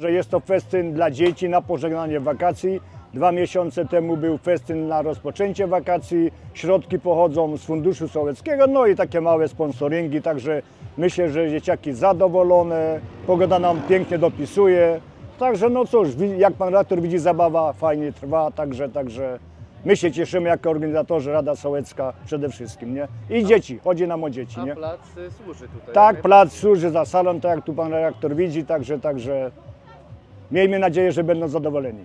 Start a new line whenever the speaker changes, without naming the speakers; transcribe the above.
Że jest to festyn dla dzieci na pożegnanie wakacji. Dwa miesiące temu był festyn na rozpoczęcie wakacji. Środki pochodzą z Funduszu Sołeckiego, no i takie małe sponsoringi, także myślę, że dzieciaki zadowolone, pogoda nam pięknie dopisuje. Także no cóż, jak pan redaktor widzi, zabawa fajnie trwa, także, także my się cieszymy jako organizatorzy, Rada Sołecka przede wszystkim, nie? I dzieci, chodzi nam o dzieci,
A
nie?
plac y, służy tutaj.
Tak, plac służy za salon, tak jak tu pan redaktor widzi, także, także miejmy nadzieję, że będą zadowoleni.